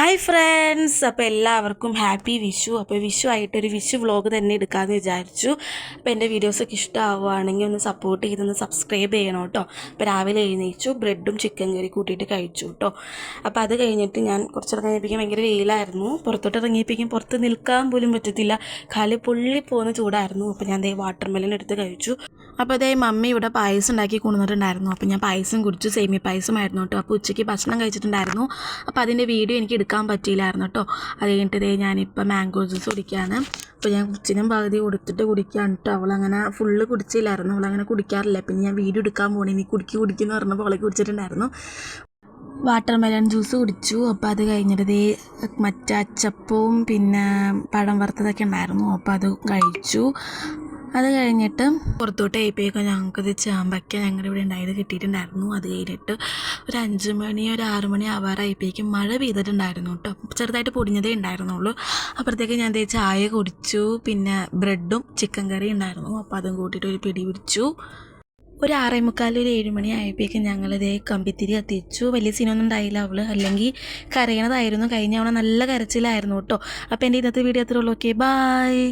Hi friends അപ്പോൾ എല്ലാവർക്കും happy Vishu. അപ്പോൾ വിഷു ആയിട്ടൊരു വിഷു വ്ളോഗ് തന്നെ എടുക്കാമെന്ന് വിചാരിച്ചു. അപ്പോൾ എന്റെ വീഡിയോസൊക്കെ ഇഷ്ടമാവുകയാണെങ്കിൽ ഒന്ന് സപ്പോർട്ട് ചെയ്തൊന്ന് സബ്സ്ക്രൈബ് ചെയ്യണം കേട്ടോ. അപ്പോൾ രാവിലെ എഴുന്നേച്ചു ബ്രെഡും ചിക്കൻ കറി കൂട്ടിയിട്ട് കഴിച്ചു കേട്ടോ. അപ്പോൾ അത് കഴിഞ്ഞിട്ട് ഞാൻ കുറച്ചൊക്കെ കഴിഞ്ഞപ്പോൾ ഭയങ്കര വെയിലായിരുന്നു. പുറത്തോട്ട് ഇറങ്ങിയപ്പോഴേക്കും പുറത്ത് നിൽക്കാൻ പോലും പറ്റത്തില്ല. കാൽ പൊള്ളി പോകുന്ന ചൂടായിരുന്നു. അപ്പോൾ ഞാൻ ദേ വാട്ടർ എടുത്ത് കഴിച്ചു. അപ്പോൾ അതേ മമ്മി ഇവിടെ പായസം ഉണ്ടാക്കി കൊണ്ടുവന്നിട്ടുണ്ടായിരുന്നു. അപ്പോൾ ഞാൻ പായസം കുടിച്ചു സേമി പായസമായിരുന്നു കേട്ടോ. അപ്പോൾ ഉച്ചയ്ക്ക് ഭക്ഷണം കഴിച്ചിട്ടുണ്ടായിരുന്നു. അപ്പോൾ അതിന്റെ വീഡിയോ എനിക്ക് എടുക്കാൻ പറ്റിയില്ലായിരുന്നു കേട്ടോ. അത് കഴിഞ്ഞിട്ട് ഇതേ ഞാനിപ്പോൾ മാംഗോ ജ്യൂസ് കുടിക്കുകയാണ് അപ്പോൾ ഞാൻ കൊച്ചിനും പകുതി കൊടുത്തിട്ട് കുടിക്കുകയാണ് കേട്ടോ. അവളങ്ങനെ ഫുള്ള് കുടിച്ചില്ലായിരുന്നു. അവളങ്ങനെ കുടിക്കാറില്ല. പിന്നെ ഞാൻ വീഡിയോ എടുക്കാൻ പോകണേ നീ കുടിക്കി കുടിക്കുന്നു പറഞ്ഞപ്പോൾ അവളെ കുടിച്ചിട്ടുണ്ടായിരുന്നു. വാട്ടർ മെലൺ ജ്യൂസ് കുടിച്ചു. അപ്പോൾ അത് കഴിഞ്ഞിട്ട് മറ്റേ അച്ചപ്പവും പിന്നെ പഴം വറുത്തതൊക്കെ ഉണ്ടായിരുന്നു. അപ്പോൾ അത് കഴിച്ചു. അത് കഴിഞ്ഞിട്ട് പുറത്തോട്ട് ഞങ്ങൾക്ക് ഞങ്ങൾക്കത് ചാമ്പയ്ക്ക ഞങ്ങളുടെ ഇവിടെ ഉണ്ടായത് കിട്ടിയിട്ടുണ്ടായിരുന്നു. അത് കഴിഞ്ഞിട്ട് ഒരു അഞ്ച് മണി ഒരു ആറ് മണി ആവാറായപ്പോഴേക്കും മഴ പെയ്തിട്ടുണ്ടായിരുന്നു കേട്ടോ. ചെറുതായിട്ട് പൊടിഞ്ഞതേ ഉണ്ടായിരുന്നുള്ളൂ. അപ്പോഴത്തേക്ക് ഞാൻ ദേ ചായ കുടിച്ചു പിന്നെ ബ്രെഡും ചിക്കൻ കറി ഉണ്ടായിരുന്നു. അപ്പോൾ അതും കൂട്ടിയിട്ട് ഒരു പിടി പിടിച്ചു. ഒരു ആറേ മുക്കാൽ ഒരു ഏഴ് മണി ആയപ്പോഴേക്കും ഞങ്ങളിതേ കമ്പിത്തിരി കത്തിച്ചു. വലിയ സീനൊന്നും ഉണ്ടായില്ല അവൾ. അല്ലെങ്കിൽ കരയണതായിരുന്നു. കഴിഞ്ഞ അവളെ നല്ല കരച്ചിലായിരുന്നു കേട്ടോ. അപ്പോൾ എന്റെ ഇന്നത്തെ വീഡിയോ അത്രേ ഉള്ളൂ. Okay bye